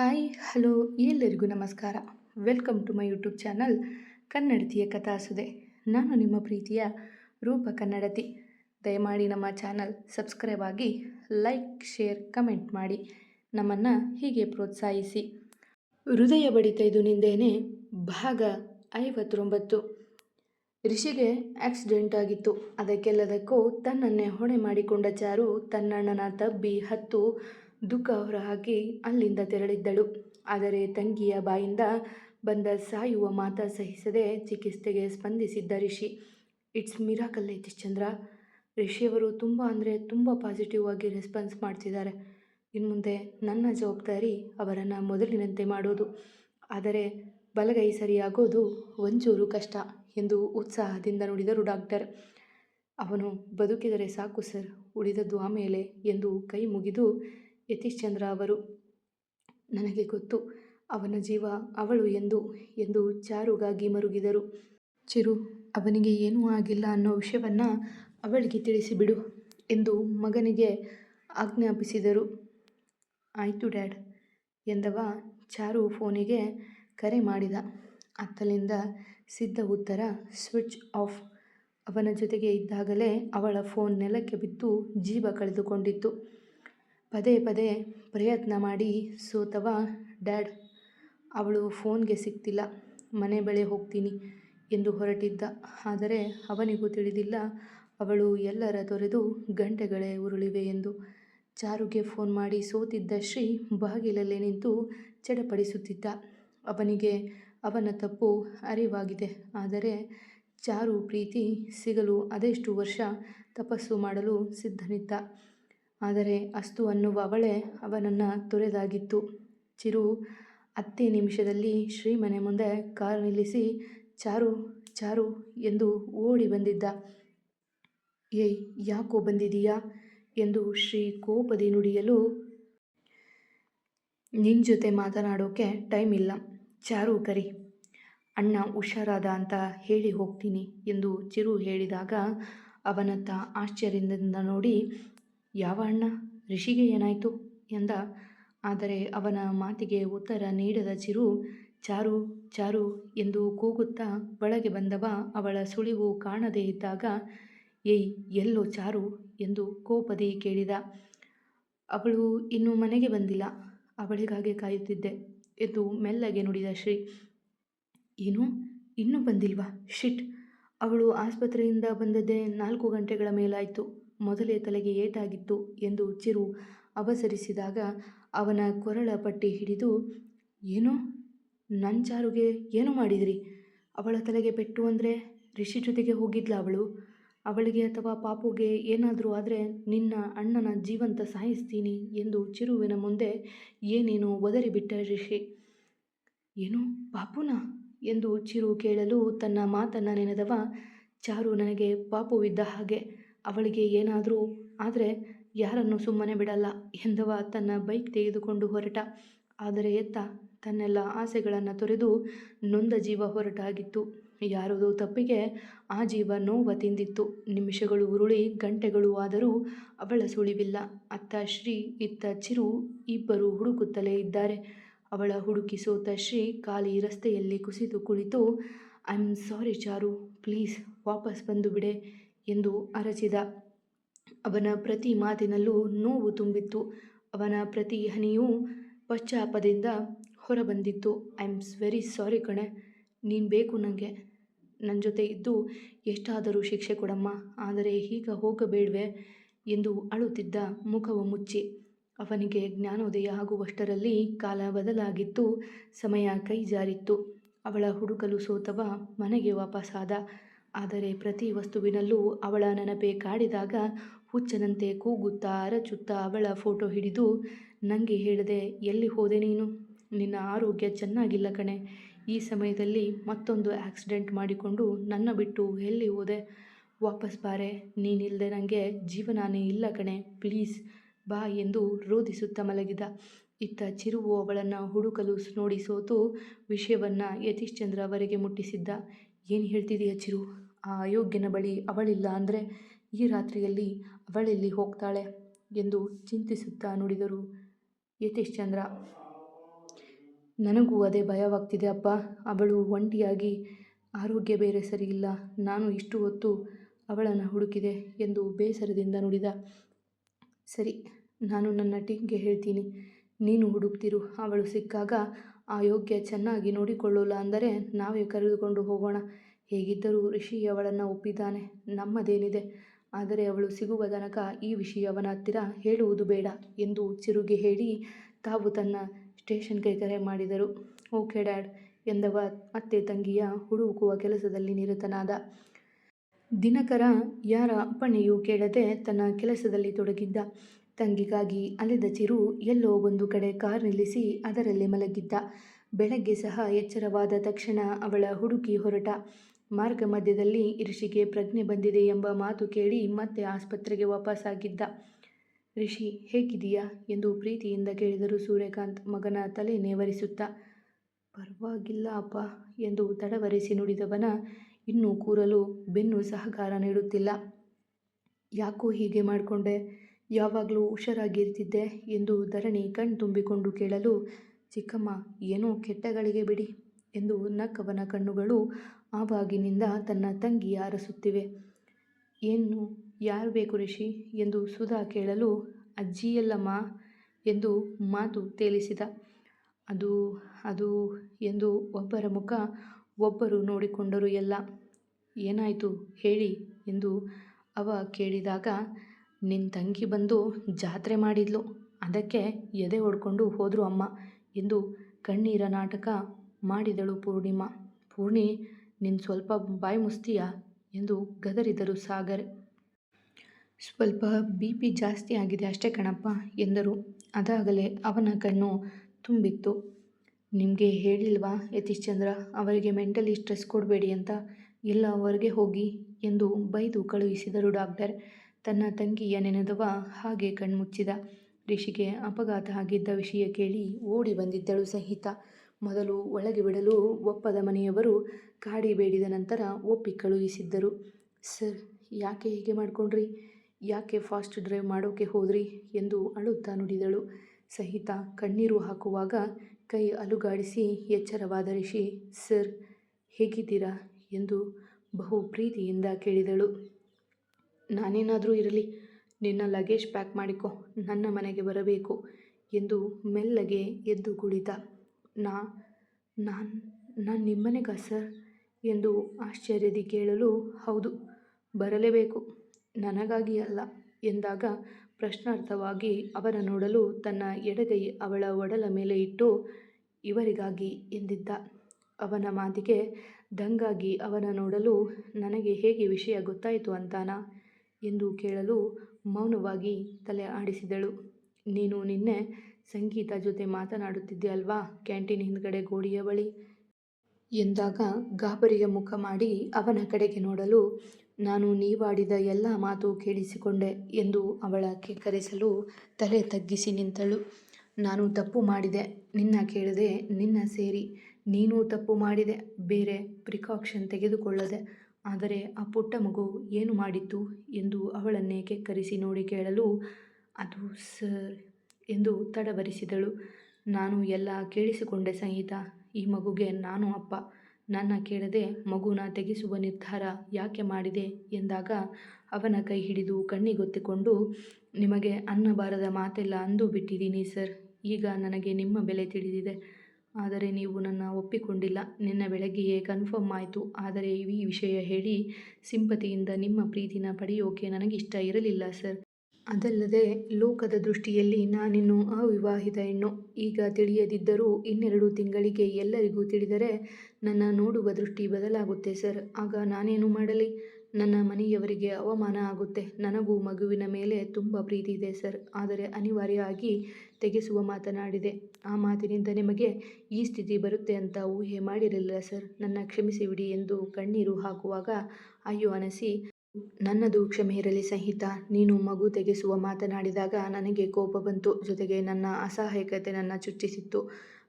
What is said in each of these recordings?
Hi hello ಎಲ್ಲರಿಗೂ ನಮಸ್ಕಾರ. Welcome to my YouTube channel ಕನ್ನಡತಿಯ ಕಥಾಸುದೆ ನಾನು ನಿಮ್ಮ ಪ್ರೀತಿಯ ರೂಪ ಕನ್ನಡತಿ. ದಯಮಾಡಿ ನಮ್ಮ ಚಾನಲ್ ಸಬ್ಸ್ಕ್ರೈಬ್ ಆಗಿ ಲೈಕ್ ಶೇರ್ ಕಮೆಂಟ್ ಮಾಡಿ. ನಮ್ಮನ್ನು ಹೀಗೆ ಪ್ರೋತ್ಸಾಹಿಸಿ. ಹೃದಯ ಬಡಿತ ಇದು ನಿಂದೇನೆ ಭಾಗ ಐವತ್ತೊಂಬತ್ತು. ರಿಷಿಗೆ ಆಕ್ಸಿಡೆಂಟ್ ಆಗಿತ್ತು. ಅದಕ್ಕೆಲ್ಲದಕ್ಕೂ ತನ್ನನ್ನೇ ಹೊಣೆ ಮಾಡಿಕೊಂಡ ಚಾರು ತನ್ನಣ್ಣನ ತಬ್ಬಿ ಹತ್ತು ದುಃಖ ಹೊರಹಾಕಿ ಅಲ್ಲಿಂದ ತೆರಳಿದ್ದಳು. ಆದರೆ ತಂಗಿಯ ಬಾಯಿಂದ ಬಂದ ಸಾಯುವ ಮಾತ ಸಹಿಸದೆ ಚಿಕಿತ್ಸೆಗೆ ಸ್ಪಂದಿಸಿದ್ದ ರಿಷಿ, ಇಟ್ಸ್ ಮಿರಾಕಲ್ ಯತೀಶ್ ಚಂದ್ರ. ರಿಷಿಯವರು ತುಂಬ ಅಂದರೆ ತುಂಬ ಪಾಸಿಟಿವ್ ಆಗಿ ರೆಸ್ಪಾನ್ಸ್ ಮಾಡ್ತಿದ್ದಾರೆ. ಇನ್ನು ಮುಂದೆ ನನ್ನ ಜವಾಬ್ದಾರಿ ಅವರನ್ನು ಮೊದಲಿನಂತೆ ಮಾಡೋದು. ಆದರೆ ಬಲಗೈ ಸರಿಯಾಗೋದು ಒಂಚೂರು ಕಷ್ಟ ಎಂದು ಉತ್ಸಾಹದಿಂದ ನುಡಿದರು ಡಾಕ್ಟರ್. ಅವನು ಬದುಕಿದರೆ ಸಾಕು ಸರ್, ಉಳಿದದ್ದು ಆಮೇಲೆ ಎಂದು ಕೈ ಮುಗಿದು ಯತೀಶ್ ಚಂದ್ರ ಅವರು, ನನಗೆ ಗೊತ್ತು, ಅವನ ಜೀವ ಅವಳು ಎಂದು ಎಂದು ಚಾರುಗಾಗಿ ಮರುಗಿದರು. ಚಿರು, ಅವನಿಗೆ ಏನೂ ಆಗಿಲ್ಲ ಅನ್ನೋ ವಿಷಯವನ್ನು ಅವಳಿಗೆ ತಿಳಿಸಿಬಿಡು ಎಂದು ಮಗನಿಗೆ ಆಜ್ಞಾಪಿಸಿದರು. ಆಯಿತು ಡ್ಯಾಡ್ ಎಂದವ ಚಾರು ಫೋನಿಗೆ ಕರೆ ಮಾಡಿದ. ಅತ್ತಲಿಂದ ಸಿದ್ಧ ಉತ್ತರ, ಸ್ವಿಚ್ ಆಫ್ ಅವನ ಜೊತೆಗೆ ಇದ್ದಾಗಲೇ ಅವಳ ಫೋನ್ ನೆಲಕ್ಕೆ ಬಿದ್ದು ಜೀವ ಕಳೆದುಕೊಂಡಿತ್ತು. ಪದೇ ಪದೇ ಪ್ರಯತ್ನ ಮಾಡಿ ಸೋತವ ಡ್ಯಾಡ್. ಅವಳು ಫೋನ್ಗೆ ಸಿಗ್ತಿಲ್ಲ ಮನೆ ಬಳಿ ಹೋಗ್ತೀನಿ ಎಂದು ಹೊರಟಿದ್ದ. ಆದರೆ ಅವನಿಗೂ ತಿಳಿದಿಲ್ಲ. ಅವಳು ಎಲ್ಲರ ತೊರೆದು ಗಂಟೆಗಳೇ ಉರುಳಿವೆ ಎಂದು. ಚಾರುಗೆ ಫೋನ್ ಮಾಡಿ ಸೋತಿದ್ದ ಶ್ರೀ ಬಾಗಿಲಲ್ಲೇ ನಿಂತು ಚಡಪಡಿಸುತ್ತಿದ್ದ. ಅವನಿಗೆ ಅವನ ತಪ್ಪು ಅರಿವಾಗಿದೆ. ಆದರೆ ಚಾರು ಪ್ರೀತಿ ಸಿಗಲು ಅದೆಷ್ಟು ವರ್ಷ ತಪಸ್ಸು ಮಾಡಲು ಸಿದ್ಧನಿದ್ದ. ಆದರೆ ಅಸ್ತು ಅನ್ನುವ ಅವಳೇ ಅವನನ್ನು ತೊರೆದಾಗಿತ್ತು. ಚಿರು ಹತ್ತೇ ನಿಮಿಷದಲ್ಲಿ ಶ್ರೀಮನೆ ಮುಂದೆ ಕಾರು ನಿಲ್ಲಿಸಿ, ಚಾರು ಚಾರು ಎಂದು ಓಡಿ ಬಂದಿದ್ದ. ಏಯ್, ಯಾಕೋ ಬಂದಿದೀಯಾ? ಎಂದು ಶ್ರೀ ಕೋಪದಿ ನುಡಿಯಲು ನಿನ್ನ ಜೊತೆ ಮಾತನಾಡೋಕೆ ಟೈಮ್ ಇಲ್ಲ. ಚಾರು, ಕರಿ. ಅಣ್ಣ ಹುಷಾರಾದ ಅಂತ ಹೇಳಿ ಹೋಗ್ತೀನಿ ಎಂದು ಚಿರು ಹೇಳಿದಾಗ ಅವನತ್ತ ಆಶ್ಚರ್ಯದಿಂದ ನೋಡಿ ಯಾವ ಅಣ್ಣ? ರಿಷಿಗೆ ಏನಾಯಿತು? ಎಂದ. ಆದರೆ ಅವನ ಮಾತಿಗೆ ಉತ್ತರ ನೀಡದ ಚಿರು, ಚಾರು ಚಾರು ಎಂದು ಕೂಗುತ್ತಾ ಒಳಗೆ ಬಂದವ ಅವಳ ಸುಳಿವು ಕಾಣದೇ ಇದ್ದಾಗ, ಏಯ್, ಎಲ್ಲೋ ಚಾರು? ಎಂದು ಕೋಪದಿ ಕೇಳಿದ. ಅವಳು ಇನ್ನೂ ಮನೆಗೆ ಬಂದಿಲ್ಲ, ಅವಳಿಗಾಗಿ ಕಾಯುತ್ತಿದ್ದೆ ಎಂದು ಮೆಲ್ಲಗೆ ನುಡಿದ ಶ್ರೀ. ಏನು? ಇನ್ನೂ ಬಂದಿಲ್ವಾ? ಶಿಟ್! ಅವಳು ಆಸ್ಪತ್ರೆಯಿಂದ ಬಂದದ್ದೇ ನಾಲ್ಕು ಗಂಟೆಗಳ ಮೇಲಾಯಿತು. ಮೊದಲೇ ತಲೆಗೆ ಏಟಾಗಿತ್ತು ಎಂದು ಚಿರು ಅವಸರಿಸಿದಾಗ ಅವನ ಕೊರಳ ಪಟ್ಟಿ ಹಿಡಿದು, ಏನೋ ನನ್ನ ಚಾರುಗೆ ಏನು ಮಾಡಿದಿರಿ? ಅವಳ ತಲೆಗೆ ಪೆಟ್ಟು ಅಂದರೆ ರಿಷಿ ಜೊತೆಗೆ ಹೋಗಿದ್ಲ ಅವಳು. ಅವಳಿಗೆ ಅಥವಾ ಪಾಪುಗೆ ಏನಾದರೂ ಆದರೆ ನಿನ್ನ ಅಣ್ಣನ ಜೀವಂತ ಸಾಯಿಸ್ತೀನಿ ಎಂದು ಚಿರುವಿನ ಮುಂದೆ ಏನೇನೋ ಒದರಿಬಿಟ್ಟ ರಿಷಿ. ಏನು, ಪಾಪುನ? ಎಂದು ಚಿರು ಕೇಳಲು ತನ್ನ ಮಾತನ್ನು ನೆನೆದವ, ಚಾರು ನನಗೆ ಪಾಪುವಿದ್ದ ಹಾಗೆ ಅವಳಿಗೆ ಏನಾದರೂ ಆದರೆ ಯಾರನ್ನು ಸುಮ್ಮನೆ ಬಿಡಲ್ಲ ಎಂದವ ತನ್ನ ಬೈಕ್ ತೆಗೆದುಕೊಂಡು ಹೊರಟ. ಆದರೆ ಎತ್ತ ತನ್ನೆಲ್ಲ ಆಸೆಗಳನ್ನು ತೊರೆದು ನೊಂದ ಜೀವ ಹೊರಟಾಗಿತ್ತು. ಯಾರದೋ ತಪ್ಪಿಗೆ ಆ ಜೀವ ನೋವ ತಿಂದಿತ್ತು. ನಿಮಿಷಗಳು ಉರುಳಿ ಗಂಟೆಗಳು ಆದರೂ ಅವಳ ಸುಳಿವಿಲ್ಲ. ಅತ್ತ ಶ್ರೀ, ಇತ್ತ ಚಿರು ಇಬ್ಬರು ಹುಡುಕುತ್ತಲೇ ಇದ್ದಾರೆ. ಅವಳ ಹುಡುಕಿ ಸೋತ ಶ್ರೀ ಖಾಲಿ ರಸ್ತೆಯಲ್ಲಿ ಕುಸಿದು ಕುಳಿತು I am sorry Charu. Please ವಾಪಸ್ ಬಂದು ಬಿಡೆ. ಎಂದು ಅರಚಿದ. ಅವನ ಪ್ರತಿ ಮಾತಿನಲ್ಲೂ ನೋವು ತುಂಬಿತ್ತು. ಅವನ ಪ್ರತಿ ಹನಿಯೂ ಪಶ್ಚಾಪದಿಂದ ಹೊರಬಂದಿತ್ತು. ಐ ಆಮ್ ವೆರಿ ಸಾರಿ ಕಣೆ. ನೀನು ಬೇಕು ನನಗೆ ನನ್ನ ಜೊತೆ ಇದ್ದು ಎಷ್ಟಾದರೂ ಶಿಕ್ಷೆ ಕೊಡಮ್ಮ. ಆದರೆ ಈಗ ಹೋಗಬೇಡ್ವೆ ಎಂದು ಅಳುತ್ತಿದ್ದ ಮುಖವು ಮುಚ್ಚಿ. ಅವನಿಗೆ ಜ್ಞಾನೋದಯ ಆಗುವಷ್ಟರಲ್ಲಿ ಕಾಲ ಬದಲಾಗಿತ್ತು. ಸಮಯ ಕೈ ಜಾರಿತ್ತು ಅವಳ ಹುಡುಕಲು ಸೋತವ ಮನೆಗೆ ವಾಪಸ್ಸಾದ ಆದರೆ ಪ್ರತಿ ವಸ್ತುವಿನಲ್ಲೂ ಅವಳ ನೆನಪೇ ಕಾಡಿದಾಗ ಹುಚ್ಚನಂತೆ ಕೂಗುತ್ತಾ ಅರಚುತ್ತಾ ಅವಳ ಫೋಟೋ ಹಿಡಿದು ನನಗೆ ಹೇಳಿದೆ, ಎಲ್ಲಿ ಹೋದೆ ನೀನು? ನಿನ್ನ ಆರೋಗ್ಯ ಚೆನ್ನಾಗಿಲ್ಲ ಕಣೆ. ಈ ಸಮಯದಲ್ಲಿ ಮತ್ತೊಂದು ಆಕ್ಸಿಡೆಂಟ್ ಮಾಡಿಕೊಂಡು ನನ್ನ ಬಿಟ್ಟು ಎಲ್ಲಿ ಹೋದೆ? ವಾಪಸ್ ಬಾರೆ ನೀನಿಲ್ಲದೆ ನನಗೆ ಜೀವನಾನೇ ಇಲ್ಲ ಕಣೆ. ಪ್ಲೀಸ್, ಬಾ ಎಂದು ರೋಧಿಸುತ್ತಾ ಮಲಗಿದ. ಇತ್ತ ಚಿರುವು ಅವಳನ್ನು ಹುಡುಕಲು ನೋಡಿ ಸೋತು ವಿಷಯವನ್ನು ಯತೀಶ್ಚಂದ್ರ ಅವರಿಗೆ ಮುಟ್ಟಿಸಿದ್ದ. ಏನು ಹೇಳ್ತಿದೀಯ ಚಿರು? ಆ ಅಯೋಗ್ಯನ ಬಳಿ ಅವಳಿಲ್ಲ ಅಂದರೆ ಈ ರಾತ್ರಿಯಲ್ಲಿ ಅವಳೆಲ್ಲಿ ಹೋಗ್ತಾಳೆ ಎಂದು ಚಿಂತಿಸುತ್ತಾ ನುಡಿದರು. ಯತೀಶ್ ಚಂದ್ರ ನನಗೂ ಅದೇ ಭಯವಾಗ್ತಿದೆ ಅಪ್ಪ. ಅವಳು ಒಂಟಿಯಾಗಿ, ಆರೋಗ್ಯ ಬೇರೆ ಸರಿಯಿಲ್ಲ ನಾನು ಇಷ್ಟು ಹೊತ್ತು ಅವಳನ್ನು ಹುಡುಕಿದೆ ಎಂದು ಬೇಸರದಿಂದ ನುಡಿದ. ಸರಿ, ನಾನು ನನ್ನ ಟೀಮ್ಗೆ ಹೇಳ್ತೀನಿ. ನೀನು ಹುಡುಕ್ತಿರು. ಅವಳು ಸಿಕ್ಕಾಗ ಆ ಯೋಗ್ಯ ಚೆನ್ನಾಗಿ ನೋಡಿಕೊಳ್ಳೋಲ್ಲ ಅಂದರೆ ನಾವೇ ಕರೆದುಕೊಂಡು ಹೋಗೋಣ. ಹೇಗಿದ್ದರೂ ಋಷಿ ಅವಳನ್ನು ಒಪ್ಪಿದ್ದಾನೆ. ನಮ್ಮದೇನಿದೆ? ಆದರೆ ಅವಳು ಸಿಗುವ ತನಕ ಈ ವಿಷಯ ಅವನ ಹತ್ತಿರ ಹೇಳುವುದು ಬೇಡ ಎಂದು ಚಿರುಗೆ ಹೇಳಿ ತಾವು ತನ್ನ ಸ್ಟೇಷನ್ಗೆ ಕರೆ ಮಾಡಿದರು. ಓಕೆ ಡ್ಯಾಡ್ ಎಂದವ ಮತ್ತೆ ತಂಗಿಯ ಹುಡುಕುವ ಕೆಲಸದಲ್ಲಿ ನಿರತನಾದ. ದಿನಕರ ಯಾರ ಅಪ್ಪಣೆಯೂ ಕೇಳದೆ ತನ್ನ ಕೆಲಸದಲ್ಲಿ ತೊಡಗಿದ್ದ. ತಂಗಿಗಾಗಿ ಅಲೆದ ಚಿರು ಎಲ್ಲೋ ಒಂದು ಕಡೆ ಕಾರ್ ನಿಲ್ಲಿಸಿ ಅದರಲ್ಲೇ ಮಲಗಿದ್ದ. ಬೆಳಗ್ಗೆ ಸಹ ಎಚ್ಚರವಾದ ತಕ್ಷಣ ಅವಳ ಹುಡುಕಿ ಹೊರಟ. ಮಾರ್ಗ ಮಧ್ಯದಲ್ಲಿ ಋಷಿಗೆ ಪ್ರಜ್ಞೆ ಬಂದಿದೆ ಎಂಬ ಮಾತು ಕೇಳಿ ಮತ್ತೆ ಆಸ್ಪತ್ರೆಗೆ ವಾಪಸ್ಸಾಗಿದ್ದ. ರಿಷಿ ಹೇಗಿದೆಯಾ ಎಂದು ಪ್ರೀತಿಯಿಂದ ಕೇಳಿದರು ಸೂರ್ಯಕಾಂತ್ ಮಗನ ತಲೆ ನೇವರಿಸುತ್ತಾ, ಪರವಾಗಿಲ್ಲ ಅಪ್ಪ ಎಂದು ತಡವರಿಸಿ ನುಡಿದವನ ಇನ್ನೂ ಕೂರಲು ಬೆನ್ನು ಸಹಕಾರ ನೀಡುತ್ತಿಲ್ಲ. ಯಾಕೋ ಹೀಗೆ ಮಾಡಿಕೊಂಡೆ? ಯಾವಾಗಲೂ ಹುಷಾರಾಗಿರ್ತಿದ್ದೆ ಎಂದು ಧರಣಿ ಕಣ್ ತುಂಬಿಕೊಂಡು ಕೇಳಲು, ಚಿಕ್ಕಮ್ಮ, ಏನೋ ಕೆಟ್ಟಗಳಿಗೆ ಬಿಡಿ ಎಂದು ನಕ್ಕವನ ಕಣ್ಣುಗಳು ಆವಾಗಿನಿಂದ ತನ್ನ ತಂಗಿ ಅರಸುತ್ತಿವೆ ಏನು, ಯಾರು ಬೇಕು ರಿಷಿ? ಎಂದು ಸುಧಾ ಕೇಳಲು, ಅಜ್ಜಿಯಲ್ಲಮ್ಮ ಎಂದು ಮಾತು ತೇಲಿಸಿದ. ಅದು ಅದು ಎಂದು ಒಬ್ಬರ ಮುಖ ಒಬ್ಬರು ನೋಡಿಕೊಂಡರು ಎಲ್ಲ. ಏನಾಯಿತು ಹೇಳಿ ಎಂದು ಅವ ಕೇಳಿದಾಗ ನಿನ್ನ ತಂಗಿ ಬಂದು ಜಾತ್ರೆ ಮಾಡಿದ್ಲು, ಅದಕ್ಕೆ ಎದೆ ಹೊಡ್ಕೊಂಡು ಹೋದರು ಅಮ್ಮ ಎಂದು ಕಣ್ಣೀರ ನಾಟಕ ಮಾಡಿದಳು ಪೂರ್ಣಿಮಾ. ಪೂರ್ಣಿ ನಿನ್ನ ಸ್ವಲ್ಪ ಬಾಯಿ ಮುಸ್ತೀಯಾ? ಎಂದು ಗದರಿದರು ಸಾಗರ್. ಸ್ವಲ್ಪ ಬಿ ಪಿ ಜಾಸ್ತಿ ಆಗಿದೆ ಅಷ್ಟೇ ಕಣಪ್ಪ, ಎಂದರು. ಅದಾಗಲೇ ಅವನ ಕಣ್ಣು ತುಂಬಿತ್ತು. ನಿಮಗೆ ಹೇಳಿಲ್ವಾ ಯತೀಶ್ ಚಂದ್ರ ಅವರಿಗೆ ಮೆಂಟಲಿ ಸ್ಟ್ರೆಸ್ ಕೊಡಬೇಡಿ ಅಂತ? ಎಲ್ಲ ಹೊರಗೆ ಹೋಗಿ, ಎಂದು ಬೈದು ಕಳುಹಿಸಿದರು ಡಾಕ್ಟರ್. ತನ್ನ ತಂಗಿಯ ನೆನೆದವ ಹಾಗೆ ಕಣ್ಮುಚ್ಚಿದ. ರಿಷಿಗೆ ಅಪಘಾತ ಆಗಿದ್ದ ವಿಷಯ ಕೇಳಿ ಓಡಿ ಬಂದಿದ್ದಳು ಸಂಹಿತ. ಮೊದಲು ಒಳಗೆ ಬಿಡಲು ಒಪ್ಪದ ಮನೆಯವರು ಕಾಡಿ ಬೇಡಿದ ನಂತರ ಒಪ್ಪಿ ಕಳುಹಿಸಿದ್ದರು. ಸರ್, ಯಾಕೆ ಹೀಗೆ ಮಾಡಿಕೊಂಡ್ರಿ? ಯಾಕೆ ಫಾಸ್ಟ್ ಡ್ರೈವ್ ಮಾಡೋಕೆ ಹೋದ್ರಿ? ಎಂದು ಅಳುತ್ತಾ ನುಡಿದಳು. ಸಹಿತ ಕಣ್ಣೀರು ಹಾಕುವಾಗ ಕೈ ಅಲುಗಾಡಿಸಿ ಎಚ್ಚರವಾದ ರಿಷಿ ಸರ್, ಹೇಗಿದ್ದೀರಾ? ಎಂದು ಬಹು ಪ್ರೀತಿಯಿಂದ ಕೇಳಿದಳು. ನಾನೇನಾದರೂ ಇರಲಿ, ನಿನ್ನ ಲಗೇಜ್ ಪ್ಯಾಕ್ ಮಾಡಿಕೊ, ನನ್ನ ಮನೆಗೆ ಬರಬೇಕು, ಎಂದು ಮೆಲ್ಲಗೆ ಎದ್ದು ಕುಳಿತ. ನಾ, ನಾನು ನಾನು ನಿಮ್ಮನೆಗಾ ಸರ್? ಎಂದು ಆಶ್ಚರ್ಯದಿ ಕೇಳಲು, ಹೌದು, ಬರಲೇಬೇಕು, ನನಗಾಗಿ ಅಲ್ಲ, ಎಂದಾಗ ಪ್ರಶ್ನಾರ್ಥವಾಗಿ ಅವರ ನೋಡಲು ತನ್ನ ಎಡಗೈ ಅವಳ ಒಡಲ ಮೇಲೆ ಇಟ್ಟು, ಇವರಿಗಾಗಿ ಎಂದಿದ್ದ? ಅವನ ಮಾತಿಗೆ ದಂಗಾಗಿ ಅವನ ನೋಡಲು ನನಗೆ ಹೇಗೆ ವಿಷಯ ಗೊತ್ತಾಯಿತು ಅಂತಾನ? ಎಂದು ಕೇಳಲು ಮೌನವಾಗಿ ತಲೆ ಆಡಿಸಿದಳು. ನೀನು ನಿನ್ನೆ ಸಂಗೀತ ಜೊತೆ ಮಾತನಾಡುತ್ತಿದ್ದೆ ಅಲ್ವಾ? ಕ್ಯಾಂಟೀನ್ ಹಿಂದ್ಗಡೆ ಗೋಡೆಯ ಬಳಿ. ಎಂದಾಗ ಗಾಬರಿಯ ಮುಖ ಮಾಡಿ ಅವನ ಕಡೆಗೆ ನೋಡಲು, ನಾನು ನೀವಾಡಿದ ಎಲ್ಲ ಮಾತು ಕೇಳಿಸಿಕೊಂಡೆ ಎಂದು ಅವಳ ಕರೆಸಲು ತಲೆ ತಗ್ಗಿಸಿ ನಿಂತಳು. ನಾನು ತಪ್ಪು ಮಾಡಿದೆ, ನಿನ್ನ ಕೇಳದೆ ನಿನ್ನ ಸೇರಿ. ನೀನು ತಪ್ಪು ಮಾಡಿದೆ, ಬೇರೆ ಪ್ರಿಕಾಕ್ಷನ್ ತೆಗೆದುಕೊಳ್ಳದೆ. ಆದರೆ ಆ ಪುಟ್ಟ ಮಗು ಏನು ಮಾಡಿತ್ತು? ಎಂದು ಅವಳನ್ನೇ ಕೆಕ್ಕರಿಸಿ ನೋಡಿ ಕೇಳಲು, ಅದು ಸರ್ ಎಂದು ತಡವರಿಸಿದಳು. ನಾನು ಎಲ್ಲ ಕೇಳಿಸಿಕೊಂಡೆ ಸಂಹಿತ ಈ ಮಗುಗೆ ನಾನು ಅಪ್ಪ. ನನ್ನ ಕೇಳದೆ ಮಗುನ ತೆಗೆಸುವ ನಿರ್ಧಾರ ಯಾಕೆ ಮಾಡಿದೆ? ಎಂದಾಗ ಅವನ ಕೈ ಹಿಡಿದು ಕಣ್ಣಿಗೊತ್ತಿಕೊಂಡು, ನಿಮಗೆ ಅನ್ನಬಾರದ ಮಾತೆಲ್ಲ ಅಂದು ಬಿಟ್ಟಿದ್ದೀನಿ ಸರ್. ಈಗ ನನಗೆ ನಿಮ್ಮ ಬೆಲೆ ತಿಳಿದಿದೆ. ಆದರೆ ನೀವು ನನ್ನ ಒಪ್ಪಿಕೊಂಡಿಲ್ಲ. ನಿನ್ನ ಬೆಳಗ್ಗೆಯೇ ಕನ್ಫರ್ಮ್ ಆಯಿತು. ಆದರೆ ಈ ವಿಷಯ ಹೇಳಿ ಸಿಂಪತಿಯಿಂದ ನಿಮ್ಮ ಪ್ರೀತಿನ ಪಡೆಯೋಕೆ ನನಗಿಷ್ಟ ಇರಲಿಲ್ಲ ಸರ್. ಅದಲ್ಲದೆ ಲೋಕದ ದೃಷ್ಟಿಯಲ್ಲಿ ನಾನಿನ್ನು ಅವಿವಾಹಿತ ಹೆಣ್ಣು. ಈಗ ತಿಳಿಯದಿದ್ದರೂ ಇನ್ನೆರಡು ತಿಂಗಳಿಗೆ ಎಲ್ಲರಿಗೂ ತಿಳಿದರೆ ನನ್ನ ನೋಡುವ ದೃಷ್ಟಿ ಬದಲಾಗುತ್ತೆ ಸರ್. ಆಗ ನಾನೇನು ಮಾಡಲಿ? ನನ್ನ ಮನೆಯವರಿಗೆ ಅವಮಾನ ಆಗುತ್ತೆ. ನನಗೂ ಮಗುವಿನ ಮೇಲೆ ತುಂಬ ಪ್ರೀತಿ ಇದೆ ಸರ್. ಆದರೆ ಅನಿವಾರ್ಯ ಆಗಿ ತೆಗೆಸುವ ಮಾತನಾಡಿದೆ. ಆ ಮಾತಿನಿಂದ ನಿಮಗೆ ಈ ಸ್ಥಿತಿ ಬರುತ್ತೆ ಅಂತ ಊಹೆ ಮಾಡಿರಲಿಲ್ಲ ಸರ್. ನನ್ನ ಕ್ಷಮಿಸಿಬಿಡಿ ಎಂದು ಕಣ್ಣೀರು ಹಾಕುವಾಗ ಅಯ್ಯೋ ಅನಸಿ ನನ್ನದು ಕ್ಷಮೆ ಇರಲಿ ಸಂಹಿತ, ನೀನು ಮಗು ತೆಗೆಸುವ ಮಾತನಾಡಿದಾಗ ನನಗೆ ಕೋಪ ಬಂತು, ಜೊತೆಗೆ ನನ್ನ ಅಸಹಾಯಕತೆ ನನ್ನ ಚುಚ್ಚಿಸಿತ್ತು.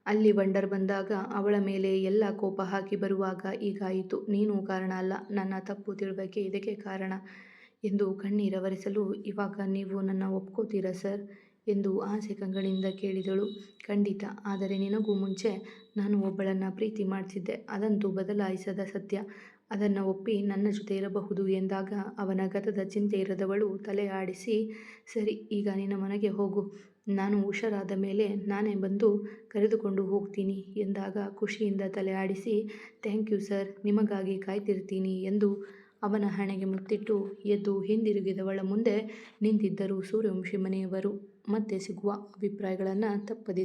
ಅಲ್ಲಿ ವಂಡರ್ ಬಂದಾಗ ಅವಳ ಮೇಲೆ ಎಲ್ಲ ಕೋಪ ಹಾಕಿ ಬರುವಾಗ ಈಗಾಯಿತು ನೀನು ಕಾರಣ ಅಲ್ಲ, ನನ್ನ ತಪ್ಪು ತಿಳುವಳಿಕೆ ಇದಕ್ಕೆ ಕಾರಣ ಎಂದು ಕಣ್ಣೀರವರಿಸಲು, ಇವಾಗ ನೀವು ನನ್ನ ಒಪ್ಕೋತೀರಾ ಸರ್? ಎಂದು ಆಸೆ ಕಂಗಳಿಂದ ಕೇಳಿದಳು. ಖಂಡಿತ, ಆದರೆ ನಿನಗೂ ಮುಂಚೆ ನಾನು ಒಬ್ಬಳನ್ನು ಪ್ರೀತಿ ಮಾಡ್ತಿದ್ದೆ, ಅದಂತೂ ಬದಲಾಯಿಸದ ಸತ್ಯ. ಅದನ್ನು ಒಪ್ಪಿ ನನ್ನ ಜೊತೆ ಇರಬಹುದು ಎಂದಾಗ ಅವನ ಗತದ ಚಿಂತೆ ಇರದವಳು ತಲೆ ಆಡಿಸಿ, ಸರಿ, ಈಗ ನಿನ್ನ ಮನೆಗೆ ಹೋಗು. ನಾನು ಹುಷಾರಾದ ಮೇಲೆ ನಾನೇ ಬಂದು ಕರೆದುಕೊಂಡು ಹೋಗ್ತೀನಿ ಎಂದಾಗ ಖುಷಿಯಿಂದ ತಲೆ ಆಡಿಸಿ, ಥ್ಯಾಂಕ್ ಯು ಸರ್, ನಿಮಗಾಗಿ ಕಾಯ್ತಿರ್ತೀನಿ ಎಂದು ಅವನ ಹಣೆಗೆ ಮುತ್ತಿಟ್ಟು ಎದ್ದು ಹಿಂದಿರುಗಿದವಳ ಮುಂದೆ ನಿಂತಿದ್ದರು ಸೂರ್ಯವಂಶಿ ಮನೆಯವರು. ಮತ್ತೆ ಸಿಗುವ ಅಭಿಪ್ರಾಯಗಳನ್ನು ತಪ್ಪದೆ